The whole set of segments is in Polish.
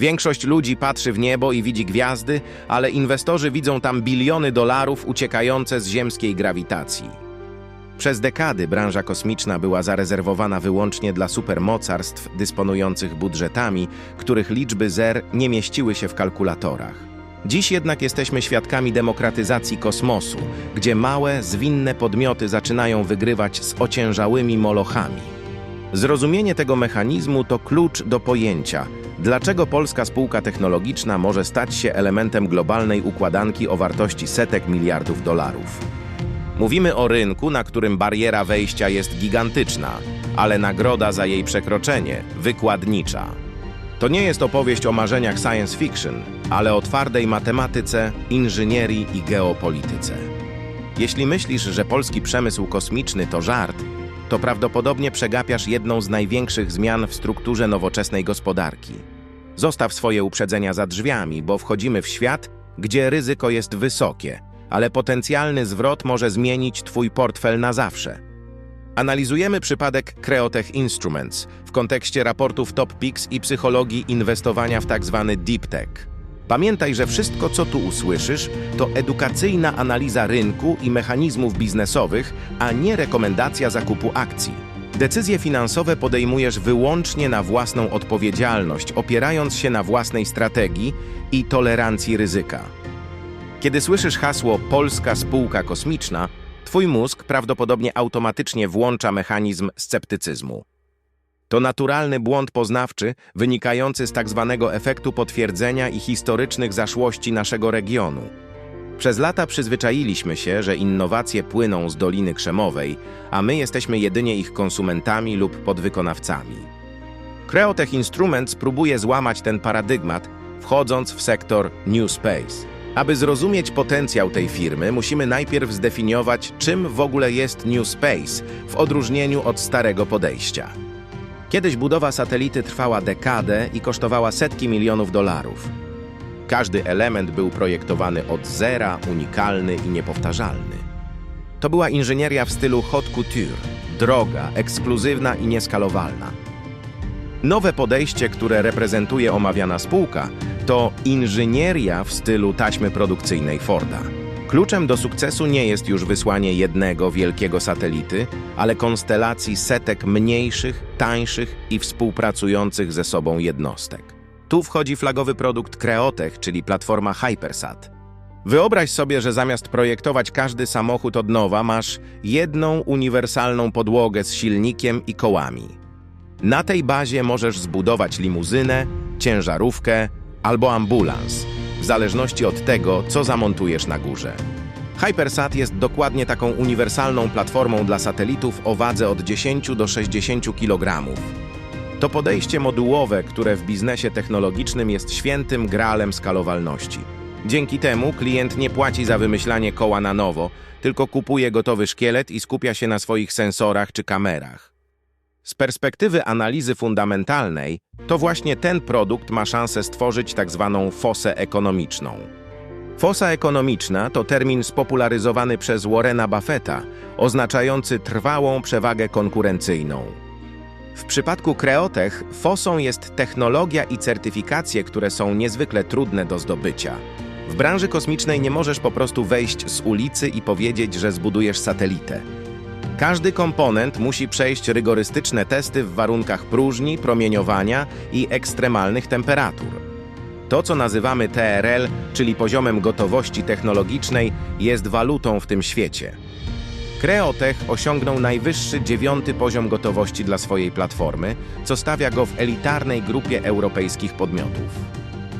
Większość ludzi patrzy w niebo i widzi gwiazdy, ale inwestorzy widzą tam biliony dolarów uciekające z ziemskiej grawitacji. Przez dekady branża kosmiczna była zarezerwowana wyłącznie dla supermocarstw dysponujących budżetami, których liczby zer nie mieściły się w kalkulatorach. Dziś jednak jesteśmy świadkami demokratyzacji kosmosu, gdzie małe, zwinne podmioty zaczynają wygrywać z ociężałymi molochami. Zrozumienie tego mechanizmu to klucz do pojęcia, dlaczego polska spółka technologiczna może stać się elementem globalnej układanki o wartości setek miliardów dolarów. Mówimy o rynku, na którym bariera wejścia jest gigantyczna, ale nagroda za jej przekroczenie wykładnicza. To nie jest opowieść o marzeniach science fiction, ale o twardej matematyce, inżynierii i geopolityce. Jeśli myślisz, że polski przemysł kosmiczny to żart, to prawdopodobnie przegapiasz jedną z największych zmian w strukturze nowoczesnej gospodarki. Zostaw swoje uprzedzenia za drzwiami, bo wchodzimy w świat, gdzie ryzyko jest wysokie, ale potencjalny zwrot może zmienić Twój portfel na zawsze. Analizujemy przypadek Creotech Instruments w kontekście raportów Top Picks i psychologii inwestowania w tzw. deep tech. Pamiętaj, że wszystko, co tu usłyszysz, to edukacyjna analiza rynku i mechanizmów biznesowych, a nie rekomendacja zakupu akcji. Decyzje finansowe podejmujesz wyłącznie na własną odpowiedzialność, opierając się na własnej strategii i tolerancji ryzyka. Kiedy słyszysz hasło Polska Spółka Kosmiczna, twój mózg prawdopodobnie automatycznie włącza mechanizm sceptycyzmu. To naturalny błąd poznawczy wynikający z tzw. efektu potwierdzenia i historycznych zaszłości naszego regionu. Przez lata przyzwyczailiśmy się, że innowacje płyną z Doliny Krzemowej, a my jesteśmy jedynie ich konsumentami lub podwykonawcami. Creotech Instruments próbuje złamać ten paradygmat, wchodząc w sektor New Space. Aby zrozumieć potencjał tej firmy, musimy najpierw zdefiniować, czym w ogóle jest New Space, w odróżnieniu od starego podejścia. Kiedyś budowa satelity trwała dekadę i kosztowała setki milionów dolarów. Każdy element był projektowany od zera, unikalny i niepowtarzalny. To była inżynieria w stylu haute couture, droga, ekskluzywna i nieskalowalna. Nowe podejście, które reprezentuje omawiana spółka, to inżynieria w stylu taśmy produkcyjnej Forda. Kluczem do sukcesu nie jest już wysłanie jednego wielkiego satelity, ale konstelacji setek mniejszych, tańszych i współpracujących ze sobą jednostek. Tu wchodzi flagowy produkt Creotech, czyli platforma Hypersat. Wyobraź sobie, że zamiast projektować każdy samochód od nowa, masz jedną uniwersalną podłogę z silnikiem i kołami. Na tej bazie możesz zbudować limuzynę, ciężarówkę albo ambulans, w zależności od tego, co zamontujesz na górze. Hypersat jest dokładnie taką uniwersalną platformą dla satelitów o wadze od 10 do 60 kg. To podejście modułowe, które w biznesie technologicznym jest świętym graalem skalowalności. Dzięki temu klient nie płaci za wymyślanie koła na nowo, tylko kupuje gotowy szkielet i skupia się na swoich sensorach czy kamerach. Z perspektywy analizy fundamentalnej, to właśnie ten produkt ma szansę stworzyć tak zwaną fosę ekonomiczną. Fosa ekonomiczna to termin spopularyzowany przez Warrena Buffetta, oznaczający trwałą przewagę konkurencyjną. W przypadku Creotech fosą jest technologia i certyfikacje, które są niezwykle trudne do zdobycia. W branży kosmicznej nie możesz po prostu wejść z ulicy i powiedzieć, że zbudujesz satelitę. Każdy komponent musi przejść rygorystyczne testy w warunkach próżni, promieniowania i ekstremalnych temperatur. To, co nazywamy TRL, czyli poziomem gotowości technologicznej, jest walutą w tym świecie. Creotech osiągnął najwyższy dziewiąty poziom gotowości dla swojej platformy, co stawia go w elitarnej grupie europejskich podmiotów.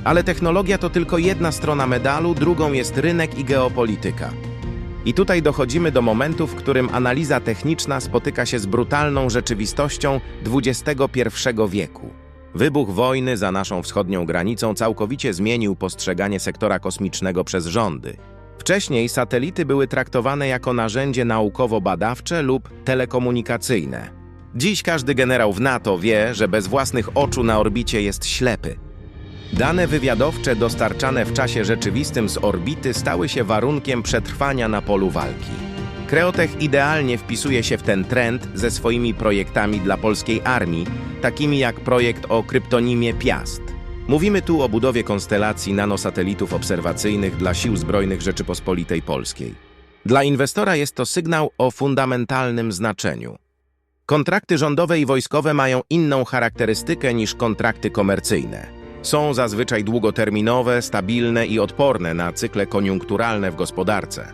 Ale technologia to tylko jedna strona medalu, drugą jest rynek i geopolityka. I tutaj dochodzimy do momentu, w którym analiza techniczna spotyka się z brutalną rzeczywistością XXI wieku. Wybuch wojny za naszą wschodnią granicą całkowicie zmienił postrzeganie sektora kosmicznego przez rządy. Wcześniej satelity były traktowane jako narzędzie naukowo-badawcze lub telekomunikacyjne. Dziś każdy generał w NATO wie, że bez własnych oczu na orbicie jest ślepy. Dane wywiadowcze dostarczane w czasie rzeczywistym z orbity stały się warunkiem przetrwania na polu walki. Creotech idealnie wpisuje się w ten trend ze swoimi projektami dla polskiej armii, takimi jak projekt o kryptonimie Piast. Mówimy tu o budowie konstelacji nanosatelitów obserwacyjnych dla Sił Zbrojnych Rzeczypospolitej Polskiej. Dla inwestora jest to sygnał o fundamentalnym znaczeniu. Kontrakty rządowe i wojskowe mają inną charakterystykę niż kontrakty komercyjne. Są zazwyczaj długoterminowe, stabilne i odporne na cykle koniunkturalne w gospodarce.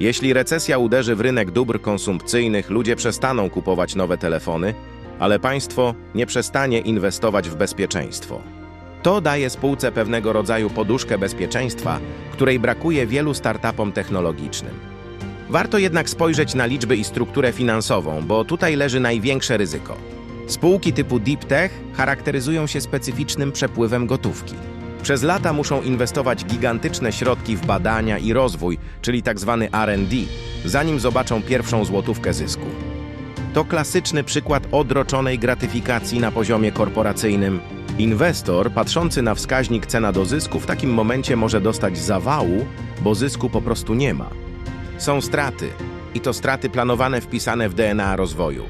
Jeśli recesja uderzy w rynek dóbr konsumpcyjnych, ludzie przestaną kupować nowe telefony, ale państwo nie przestanie inwestować w bezpieczeństwo. To daje spółce pewnego rodzaju poduszkę bezpieczeństwa, której brakuje wielu startupom technologicznym. Warto jednak spojrzeć na liczby i strukturę finansową, bo tutaj leży największe ryzyko. Spółki typu Deep Tech charakteryzują się specyficznym przepływem gotówki. Przez lata muszą inwestować gigantyczne środki w badania i rozwój, czyli tzw. R&D, zanim zobaczą pierwszą złotówkę zysku. To klasyczny przykład odroczonej gratyfikacji na poziomie korporacyjnym. Inwestor, patrzący na wskaźnik cena do zysku, w takim momencie może dostać zawału, bo zysku po prostu nie ma. Są straty, i to straty planowane wpisane w DNA rozwoju.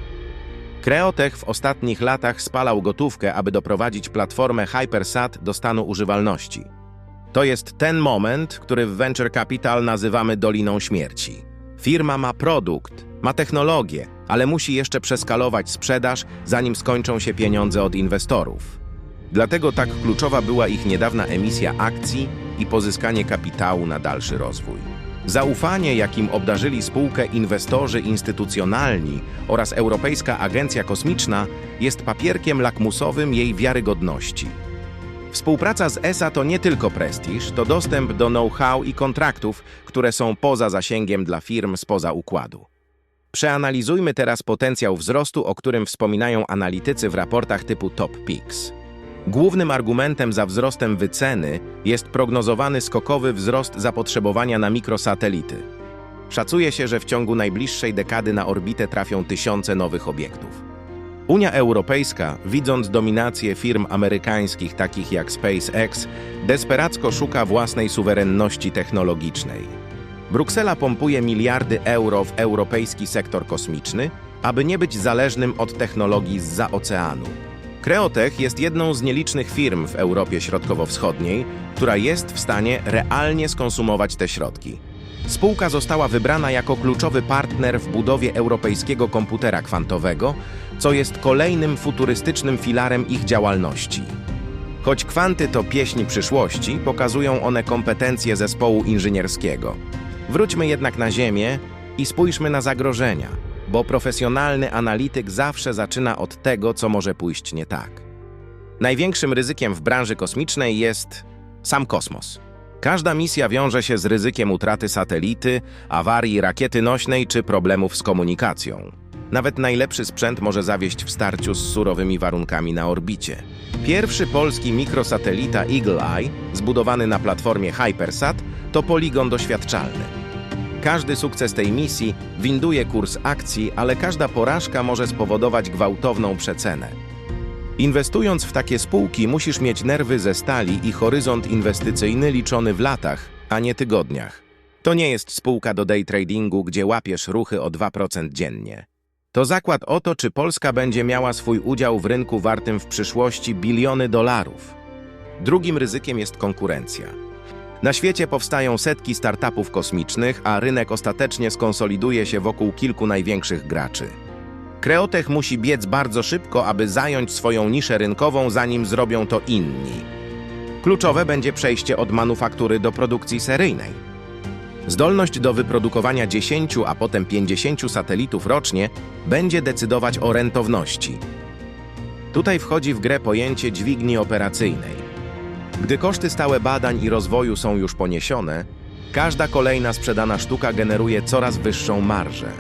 Kreotech w ostatnich latach spalał gotówkę, aby doprowadzić platformę Hypersat do stanu używalności. To jest ten moment, który w Venture Capital nazywamy Doliną Śmierci. Firma ma produkt, ma technologię, ale musi jeszcze przeskalować sprzedaż, zanim skończą się pieniądze od inwestorów. Dlatego tak kluczowa była ich niedawna emisja akcji i pozyskanie kapitału na dalszy rozwój. Zaufanie, jakim obdarzyli spółkę inwestorzy instytucjonalni oraz Europejska Agencja Kosmiczna, jest papierkiem lakmusowym jej wiarygodności. Współpraca z ESA to nie tylko prestiż, to dostęp do know-how i kontraktów, które są poza zasięgiem dla firm spoza układu. Przeanalizujmy teraz potencjał wzrostu, o którym wspominają analitycy w raportach typu Top Picks. Głównym argumentem za wzrostem wyceny jest prognozowany skokowy wzrost zapotrzebowania na mikrosatelity. Szacuje się, że w ciągu najbliższej dekady na orbitę trafią tysiące nowych obiektów. Unia Europejska, widząc dominację firm amerykańskich takich jak SpaceX, desperacko szuka własnej suwerenności technologicznej. Bruksela pompuje miliardy euro w europejski sektor kosmiczny, aby nie być zależnym od technologii zza oceanu. Kreotech jest jedną z nielicznych firm w Europie Środkowo-Wschodniej, która jest w stanie realnie skonsumować te środki. Spółka została wybrana jako kluczowy partner w budowie europejskiego komputera kwantowego, co jest kolejnym futurystycznym filarem ich działalności. Choć kwanty to pieśń przyszłości, pokazują one kompetencje zespołu inżynierskiego. Wróćmy jednak na Ziemię i spójrzmy na zagrożenia, bo profesjonalny analityk zawsze zaczyna od tego, co może pójść nie tak. Największym ryzykiem w branży kosmicznej jest sam kosmos. Każda misja wiąże się z ryzykiem utraty satelity, awarii rakiety nośnej czy problemów z komunikacją. Nawet najlepszy sprzęt może zawieść w starciu z surowymi warunkami na orbicie. Pierwszy polski mikrosatelita Eagle Eye, zbudowany na platformie Hypersat, to poligon doświadczalny. Każdy sukces tej misji winduje kurs akcji, ale każda porażka może spowodować gwałtowną przecenę. Inwestując w takie spółki, musisz mieć nerwy ze stali i horyzont inwestycyjny liczony w latach, a nie tygodniach. To nie jest spółka do day tradingu, gdzie łapiesz ruchy o 2% dziennie. To zakład o to, czy Polska będzie miała swój udział w rynku wartym w przyszłości biliony dolarów. Drugim ryzykiem jest konkurencja. Na świecie powstają setki startupów kosmicznych, a rynek ostatecznie skonsoliduje się wokół kilku największych graczy. Kreotech musi biec bardzo szybko, aby zająć swoją niszę rynkową, zanim zrobią to inni. Kluczowe będzie przejście od manufaktury do produkcji seryjnej. Zdolność do wyprodukowania 10, a potem 50 satelitów rocznie będzie decydować o rentowności. Tutaj wchodzi w grę pojęcie dźwigni operacyjnej. Gdy koszty stałe badań i rozwoju są już poniesione, każda kolejna sprzedana sztuka generuje coraz wyższą marżę.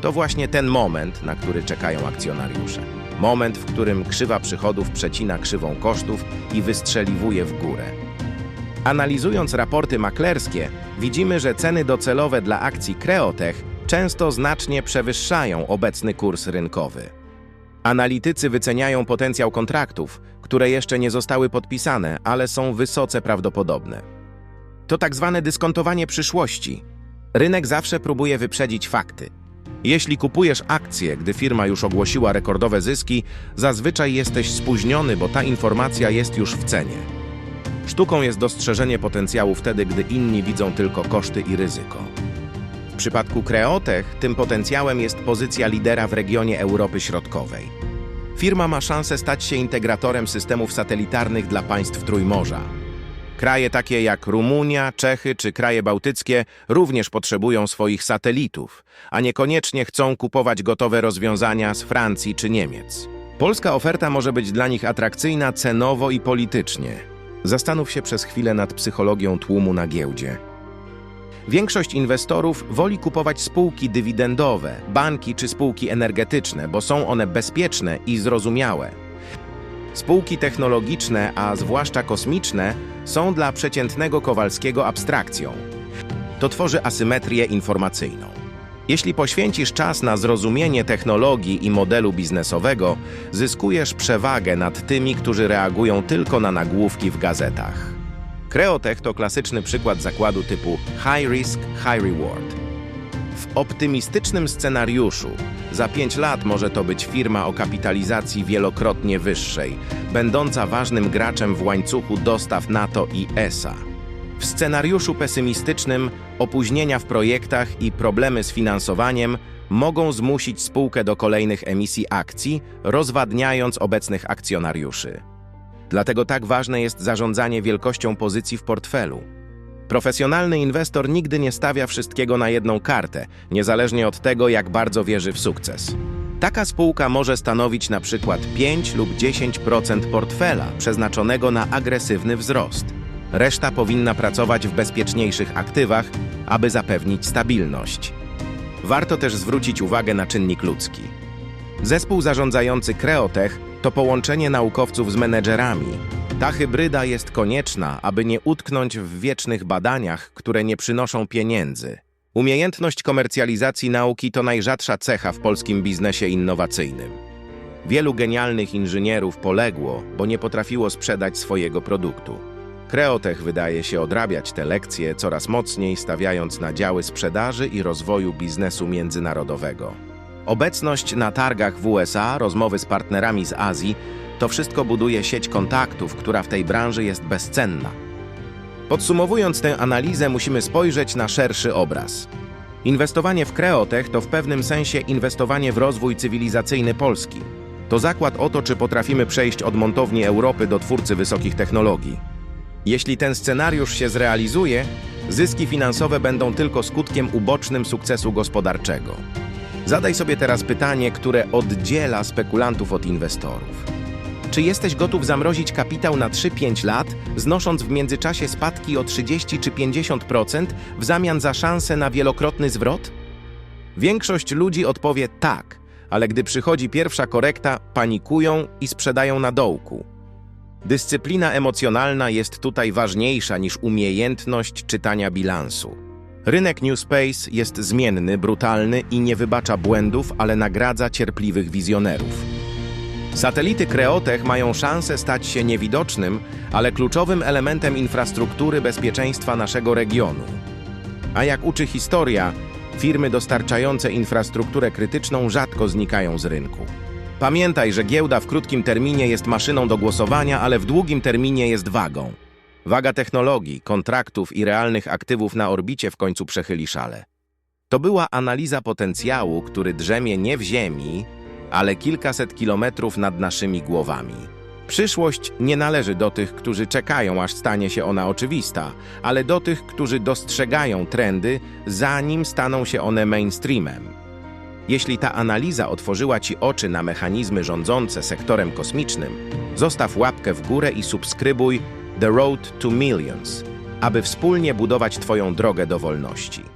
To właśnie ten moment, na który czekają akcjonariusze. Moment, w którym krzywa przychodów przecina krzywą kosztów i wystrzeliwuje w górę. Analizując raporty maklerskie, widzimy, że ceny docelowe dla akcji Kreotech często znacznie przewyższają obecny kurs rynkowy. Analitycy wyceniają potencjał kontraktów, które jeszcze nie zostały podpisane, ale są wysoce prawdopodobne. To tak zwane dyskontowanie przyszłości. Rynek zawsze próbuje wyprzedzić fakty. Jeśli kupujesz akcje, gdy firma już ogłosiła rekordowe zyski, zazwyczaj jesteś spóźniony, bo ta informacja jest już w cenie. Sztuką jest dostrzeżenie potencjału wtedy, gdy inni widzą tylko koszty i ryzyko. W przypadku Creotech tym potencjałem jest pozycja lidera w regionie Europy Środkowej. Firma ma szansę stać się integratorem systemów satelitarnych dla państw Trójmorza. Kraje takie jak Rumunia, Czechy czy kraje bałtyckie również potrzebują swoich satelitów, a niekoniecznie chcą kupować gotowe rozwiązania z Francji czy Niemiec. Polska oferta może być dla nich atrakcyjna cenowo i politycznie. Zastanów się przez chwilę nad psychologią tłumu na giełdzie. Większość inwestorów woli kupować spółki dywidendowe, banki czy spółki energetyczne, bo są one bezpieczne i zrozumiałe. Spółki technologiczne, a zwłaszcza kosmiczne, są dla przeciętnego Kowalskiego abstrakcją. To tworzy asymetrię informacyjną. Jeśli poświęcisz czas na zrozumienie technologii i modelu biznesowego, zyskujesz przewagę nad tymi, którzy reagują tylko na nagłówki w gazetach. Creotech to klasyczny przykład zakładu typu high risk, high reward. W optymistycznym scenariuszu za 5 lat może to być firma o kapitalizacji wielokrotnie wyższej, będąca ważnym graczem w łańcuchu dostaw NATO i ESA. W scenariuszu pesymistycznym opóźnienia w projektach i problemy z finansowaniem mogą zmusić spółkę do kolejnych emisji akcji, rozwadniając obecnych akcjonariuszy. Dlatego tak ważne jest zarządzanie wielkością pozycji w portfelu. Profesjonalny inwestor nigdy nie stawia wszystkiego na jedną kartę, niezależnie od tego, jak bardzo wierzy w sukces. Taka spółka może stanowić na przykład 5 lub 10% portfela przeznaczonego na agresywny wzrost. Reszta powinna pracować w bezpieczniejszych aktywach, aby zapewnić stabilność. Warto też zwrócić uwagę na czynnik ludzki. Zespół zarządzający Creotech to połączenie naukowców z menedżerami. Ta hybryda jest konieczna, aby nie utknąć w wiecznych badaniach, które nie przynoszą pieniędzy. Umiejętność komercjalizacji nauki to najrzadsza cecha w polskim biznesie innowacyjnym. Wielu genialnych inżynierów poległo, bo nie potrafiło sprzedać swojego produktu. Creotech wydaje się odrabiać te lekcje, coraz mocniej stawiając na działy sprzedaży i rozwoju biznesu międzynarodowego. Obecność na targach w USA, rozmowy z partnerami z Azji, to wszystko buduje sieć kontaktów, która w tej branży jest bezcenna. Podsumowując tę analizę, musimy spojrzeć na szerszy obraz. Inwestowanie w Creotech to w pewnym sensie inwestowanie w rozwój cywilizacyjny Polski. To zakład o to, czy potrafimy przejść od montowni Europy do twórcy wysokich technologii. Jeśli ten scenariusz się zrealizuje, zyski finansowe będą tylko skutkiem ubocznym sukcesu gospodarczego. Zadaj sobie teraz pytanie, które oddziela spekulantów od inwestorów. Czy jesteś gotów zamrozić kapitał na 3-5 lat, znosząc w międzyczasie spadki o 30 czy 50% w zamian za szansę na wielokrotny zwrot? Większość ludzi odpowie tak, ale gdy przychodzi pierwsza korekta, panikują i sprzedają na dołku. Dyscyplina emocjonalna jest tutaj ważniejsza niż umiejętność czytania bilansu. Rynek New Space jest zmienny, brutalny i nie wybacza błędów, ale nagradza cierpliwych wizjonerów. Satelity Creotech mają szansę stać się niewidocznym, ale kluczowym elementem infrastruktury bezpieczeństwa naszego regionu. A jak uczy historia, firmy dostarczające infrastrukturę krytyczną rzadko znikają z rynku. Pamiętaj, że giełda w krótkim terminie jest maszyną do głosowania, ale w długim terminie jest wagą. Waga technologii, kontraktów i realnych aktywów na orbicie w końcu przechyli szale. To była analiza potencjału, który drzemie nie w Ziemi, ale kilkaset kilometrów nad naszymi głowami. Przyszłość nie należy do tych, którzy czekają, aż stanie się ona oczywista, ale do tych, którzy dostrzegają trendy, zanim staną się one mainstreamem. Jeśli ta analiza otworzyła Ci oczy na mechanizmy rządzące sektorem kosmicznym, zostaw łapkę w górę i subskrybuj The Road to Millions, aby wspólnie budować Twoją drogę do wolności.